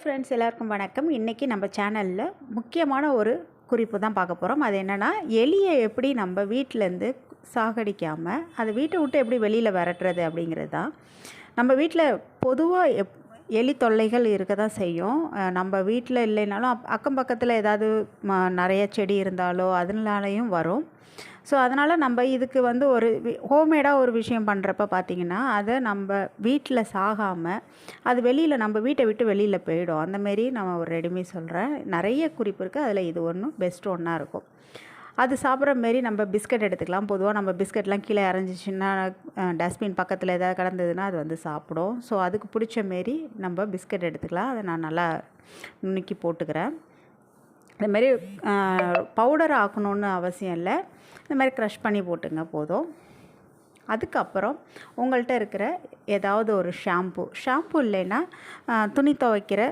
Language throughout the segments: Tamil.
ஃப்ரெண்ட்ஸ் எல்லாருக்கும் வணக்கம். இன்றைக்கி நம்ம சேனலில் முக்கியமான ஒரு குறிப்பு தான் பார்க்க போகிறோம் அது என்னென்னா எலியை எப்படி நம்ம வீட்டிலேருந்து சாகடிக்காமல் அதை வீட்டை விட்டு எப்படி வெளியில் விரட்டுறது அப்படிங்கிறது தான். நம்ம வீட்டில் பொதுவாக எப் எலி தொல்லைகள் இருக்க தான் செய்யும் நம்ம வீட்டில் இல்லைனாலும் அப் அக்கம் பக்கத்தில் ஏதாவது ம நிறைய செடி இருந்தாலோ அதனாலையும் வரும். ஸோ அதனால் நம்ம இதுக்கு வந்து ஒரு ஹோம்மேடாக ஒரு விஷயம் பண்ணுறப்ப பார்த்திங்கன்னா அதை நம்ம வீட்டில் சாகாமல் அது வெளியில் நம்ம வீட்டை விட்டு வெளியில் போயிடும். அந்தமாரி நான் ஒரு ரெடிமே சொல்கிறேன் நிறைய குறிப்பு இருக்குது அதில் இது ஒன்றும் பெஸ்ட் ஒன்றா இருக்கும். அது சாப்பிட்ற மாரி நம்ம பிஸ்கட் எடுத்துக்கலாம். பொதுவாக நம்ம பிஸ்கட்லாம் கீழே இறஞ்சிச்சின்னா டஸ்ட்பின் பக்கத்தில் எதாவது கிடந்ததுன்னா அது வந்து சாப்பிடும். ஸோ அதுக்கு பிடிச்ச மாரி நம்ம பிஸ்கட் எடுத்துக்கலாம். அதை நான் நல்லா நுணுக்கி போட்டுக்கிறேன். இதுமாரி பவுடர் ஆக்கணுன்னு அவசியம் இல்லை. இந்த மாதிரி க்ரஷ் பண்ணி போட்டுங்க போதும். அதுக்கப்புறம் உங்கள்கிட்ட இருக்கிற ஏதாவது ஒரு ஷாம்பு. ஷாம்பு இல்லைன்னா துணி துவைக்கிற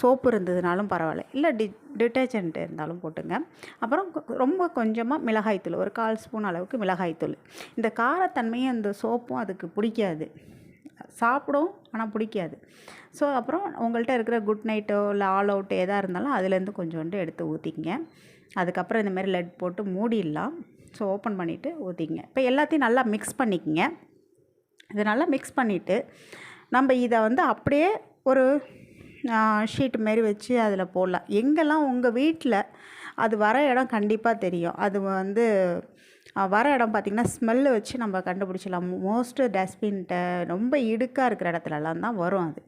சோப்பு இருந்ததுனாலும் பரவாயில்ல. இல்லை டி டிட்டர்ஜென்ட் இருந்தாலும் போட்டுங்க. அப்புறம் ரொம்ப கொஞ்சமாக மிளகாய்த்தூள் ஒரு கால் ஸ்பூன் அளவுக்கு மிளகாய்த்தூள் இந்த காரத்தன்மையும் அந்த சோப்பும் அதுக்கு பிடிக்காது. சாப்பிடும் ஆனால் பிடிக்காது. ஸோ அப்புறம் உங்கள்கிட்ட இருக்கிற குட் நைட்டோ இல்லை ஆல் அவுட்டோ எதாக இருந்தாலும் அதுலேருந்து கொஞ்சோண்டு எடுத்து ஊற்றிக்கிங்க அதுக்கப்புறம் இந்த மாதிரி லெட் போட்டு மூடிடலாம். ஸோ ஓப்பன் பண்ணிவிட்டு ஊற்றிக்கங்க இப்போ எல்லாத்தையும் நல்லா மிக்ஸ் பண்ணிக்கங்க. இது நல்லா மிக்ஸ் பண்ணிவிட்டு நம்ம இதை வந்து அப்படியே ஒரு ஷீட் மாரி வச்சு அதில் போடலாம். எங்கெல்லாம் உங்கள் வீட்டில் அது வர இடம் கண்டிப்பாக தெரியும். அது வந்து வர இடம் பார்த்திங்கன்னா ஸ்மெல்லு வச்சு நம்ம கண்டுபிடிச்சிடலாம். மோஸ்ட்டு டஸ்ட்பின்கிட்ட ரொம்ப இடுக்காக இருக்கிற இடத்துலலாம் தான் வரும் அது.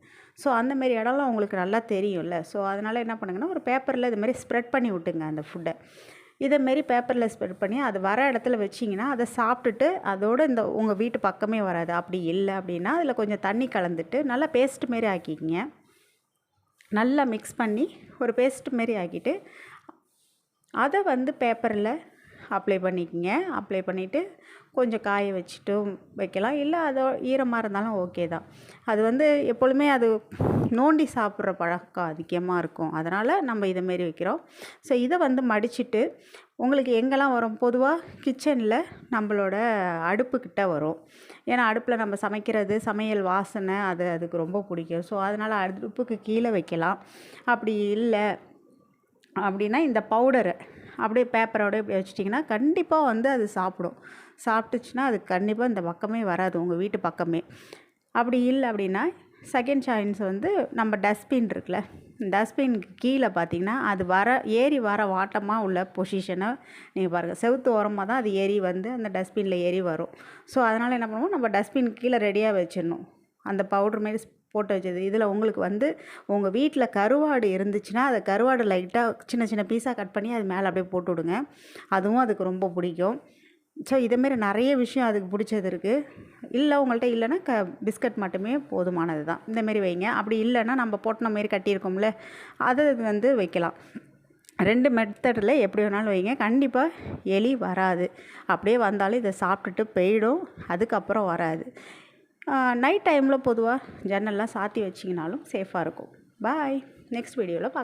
ஸோ அந்தமாரி இடம்லாம் உங்களுக்கு நல்லா தெரியும்ல. ஸோ அதனால் என்ன பண்ணுங்கன்னா ஒரு பேப்பரில் இதுமாரி ஸ்ப்ரெட் பண்ணி விட்டுங்க அந்த ஃபுட்டை இதேமாரி பேப்பரில் ஸ்ப்ரெட் பண்ணி அது வர இடத்துல வச்சிங்கன்னா அதை சாப்பிட்டுட்டு அதோடு இந்த உங்கள் வீட்டு பக்கமே வராது. அப்படி இல்லை அப்படின்னா அதில் கொஞ்சம் தண்ணி கலந்துட்டு நல்லா பேஸ்ட் மாரி ஆக்கிக்கிங்க. நல்லா மிக்ஸ் பண்ணி ஒரு பேஸ்ட் மாரி ஆக்கிட்டு அதை வந்து பேப்பரில் அப்ளை பண்ணிக்கங்க. அப்ளை பண்ணிவிட்டு கொஞ்சம் காய வச்சுட்டும் வைக்கலாம். இல்லை அதோ ஈரமாக இருந்தாலும் ஓகே தான். அது வந்து எப்பொழுதுமே அது நோண்டி சாப்பிட்ற பழக்கம் அதிகமாக இருக்கும். அதனால் நம்ம இதை மாரி வைக்கிறோம். ஸோ இதை வந்து மடிச்சுட்டு உங்களுக்கு எங்கெல்லாம் வரும்? பொதுவாக கிச்சனில் நம்மளோட அடுப்புக்கிட்ட வரும். ஏன்னா அடுப்பில் நம்ம சமைக்கிறது சமையல் வாசனை அது அதுக்கு ரொம்ப பிடிக்கும். ஸோ அதனால் அடுப்புக்கு கீழே வைக்கலாம். அப்படி இல்லை அப்படின்னா இந்த பவுடரை அப்படியே பேப்பரோட இப்படி வச்சிட்டிங்கன்னா கண்டிப்பாக வந்து அது சாப்பிடும். சாப்பிட்டுச்சுன்னா அது கண்டிப்பாக இந்த பக்கமே வராது உங்கள் வீட்டு பக்கமே. அப்படி இல்லை அப்படின்னா செகண்ட் சாய்ஸ் வந்து நம்ம டஸ்ட்பின் இருக்குல்ல டஸ்ட்பின்க்கு கீழே பார்த்தீங்கன்னா அது வர ஏறி வர வாட்டமாக உள்ள பொசிஷனை நீங்கள் பாருங்கள் செவுத்து ஓரமாக தான் அது ஏறி வந்து அந்த டஸ்ட்பினில் ஏறி வரும். ஸோ அதனால் என்ன பண்ணுவோம்? நம்ம டஸ்ட்பின் கீழே ரெடியாக வச்சிடணும். அந்த பவுடர் மாரி போட்டு வச்சது. இதில் உங்களுக்கு வந்து உங்கள் வீட்டில் கருவாடு இருந்துச்சுன்னா அதை கருவாடு லைட்டாக சின்ன சின்ன பீஸாக கட் பண்ணி அது மேலே அப்படியே போட்டு விடுங்க. அதுவும் அதுக்கு ரொம்ப பிடிக்கும். ஸோ இதேமாரி நிறைய விஷயம் அதுக்கு பிடிச்சது இருக்குது இல்லை உங்கள்கிட்ட இல்லைன்னா க பிஸ்கட் மட்டுமே போதுமானது தான். இந்தமாரி வைங்க. அப்படி இல்லைன்னா நம்ம போட்டின மாரி கட்டியிருக்கோம்ல அதை வந்து வைக்கலாம். ரெண்டு மெத்தடில் எப்படி வேணாலும் வைங்க. கண்டிப்பாக எலி வராது. அப்படியே வந்தாலும் இதை சாப்பிட்டுட்டு போயிடும். அதுக்கப்புறம் வராது. நைட் டைமில் பொதுவாக ஜன்னல்லாம் சாத்தி வச்சிங்கனாலும் சேஃபாக இருக்கும். பாய் நெக்ஸ்ட் வீடியோவில் பார்க்கலாம்